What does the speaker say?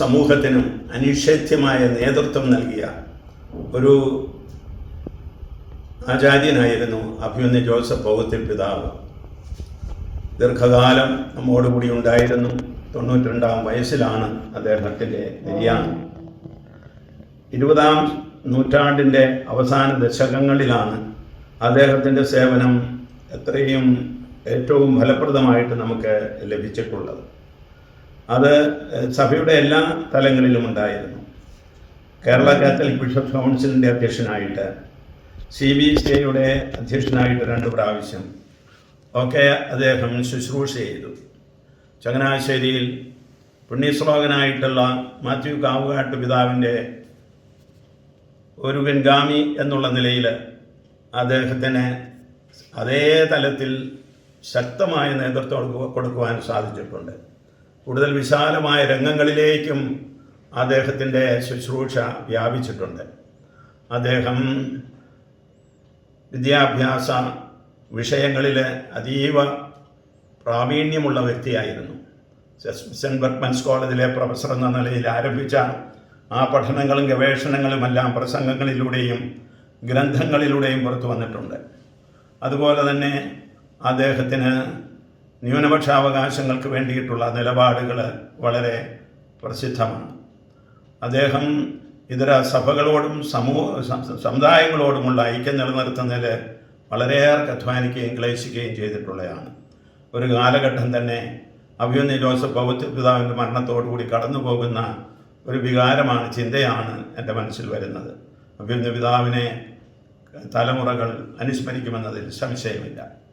സമൂഹത്തിനും അനിഷേധ്യമായ നേതൃത്വം നൽകിയ ഒരു ആചാര്യനായിരുന്നു അഭിമന്യ ജോസഫ് പൗത്തിൽ പിതാവ്. ദീർഘകാലം നമ്മോടുകൂടി ഉണ്ടായിരുന്നു. തൊണ്ണൂറ്റിരണ്ടാം വയസ്സിലാണ് അദ്ദേഹത്തിന്റെ നിര്യാണം. ഇരുപതാം നൂറ്റാണ്ടിന്റെ അവസാന ദശകങ്ങളിലാണ് അദ്ദേഹത്തിന്റെ സേവനം എത്രയും ഏറ്റവും ഫലപ്രദമായിട്ട് നമുക്ക് ലഭിച്ചിട്ടുള്ളത്. അത് സഭയുടെ എല്ലാ തലങ്ങളിലും ഉണ്ടായിരുന്നു. കേരള കാത്തലിക് ബിഷപ്പ് കൗൺസിലിന്റെ അധ്യക്ഷനായിട്ട് സി ബി സി ഐയുടെ അധ്യക്ഷനായിട്ട് രണ്ട് പ്രാവശ്യം ഒക്കെ അദ്ദേഹം ശുശ്രൂഷ ചെയ്തു. ചങ്ങനാശ്ശേരിയിൽ പുണ്യശ്ലോകനായിട്ടുള്ള മാത്യു കാവുകാട്ട് പിതാവിന്റെ ഒരു പിൻഗാമി എന്നുള്ള നിലയിൽ അദ്ദേഹത്തിന് അതേ തലത്തിൽ ശക്തമായ നേതൃത്വം കൊടുക്കുവാൻ സാധിച്ചിട്ടുണ്ട്. കൂടുതൽ വിശാലമായ രംഗങ്ങളിലേക്കും അദ്ദേഹത്തിന്റെ ശുശ്രൂഷ വ്യാപിച്ചിട്ടുണ്ട്. അദ്ദേഹം വിദ്യാഭ്യാസ വിഷയങ്ങളിൽ അതീവ പ്രാവീണ്യമുള്ള വ്യക്തിയായിരുന്നു. സെന്റ് ബർഗ്മൻസ് കോളേജിലെ പ്രൊഫസർ എന്ന നിലയിൽ ആരംഭിച്ച ആ പഠനങ്ങളും ഗവേഷണങ്ങളുമെല്ലാം പ്രസംഗങ്ങളിലൂടെയും ഗ്രന്ഥങ്ങളിലൂടെയും പുറത്തു വന്നിട്ടുണ്ട്. അതുപോലെ തന്നെ അദ്ദേഹത്തിന് ന്യൂനപക്ഷാവകാശങ്ങൾക്ക് വേണ്ടിയിട്ടുള്ള നിലപാടുകൾ വളരെ പ്രസിദ്ധമാണ്. അദ്ദേഹം ഇതര സഭകളോടും സമൂഹ സമുദായങ്ങളോടുമുള്ള ഐക്യം നിലനിർത്തുന്നതിൽ വളരെയേറെ അധ്വാനിക്കുകയും ക്ലേശിക്കുകയും ചെയ്തിട്ടുള്ളതാണ് ഒരു കാലഘട്ടം തന്നെ അഭിയുന്ന ജോസഫ് പൗത്യ പിതാവിന്റെ മരണത്തോടുകൂടി കടന്നു പോകുന്ന ഒരു വികാരമാണ് ചിന്തയാണ് എന്റെ മനസ്സിൽ വരുന്നത്. അഭിയുന്ന പിതാവിനെ തലമുറകൾ അനുസ്മരിക്കുമെന്നതിൽ സംശയമില്ല.